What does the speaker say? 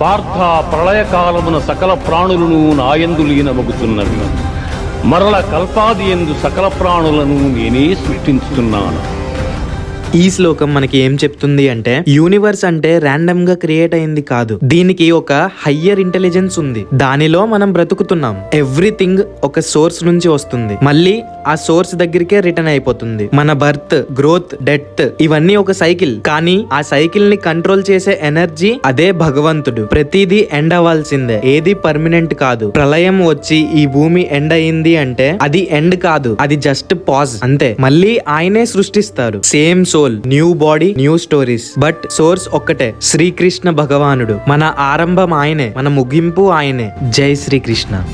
పార్థ ప్రళయకాలమున సకల ప్రాణులను నాయందు లీనమగుతున్నవి మరల కల్పాది ఎందు సకల ప్రాణులను నేనే సృష్టించుతున్నాను. ఈ శ్లోకం మనకి ఏం చెప్తుంది అంటే యూనివర్స్ అంటే ర్యాండమ్గా క్రియేట్ అయింది కాదు. దీనికి ఒక హయ్యర్ ఇంటెలిజెన్స్ ఉంది. దానిలో మనం బ్రతుకుతున్నాం. ఎవ్రీథింగ్ ఒక సోర్స్ నుంచి వస్తుంది. మళ్ళీ ఆ సోర్స్ దగ్గరికే రిటర్న్ అయిపోతుంది. మన బర్త్ గ్రోత్ డెత్ ఇవన్నీ ఒక సైకిల్. కానీ ఆ సైకిల్ని కంట్రోల్ చేసే ఎనర్జీ అదే భగవంతుడు. ప్రతిదీ ఎండ్ అవ్వాల్సిందే. ఏది పర్మనెంట్ కాదు. ప్రళయం వచ్చి ఈ భూమి ఎండ్ అయింది అంటే అది ఎండ్ కాదు. అది జస్ట్ పాజ్. అంతే. మళ్ళీ ఆయనే సృష్టిస్తారు. Same soul new body new stories but source ఒక్కటే శ్రీకృష్ణ భగవానుడు. మన ఆరంభం ఆయనే మన ముగింపు ఆయనే. జై శ్రీకృష్ణ.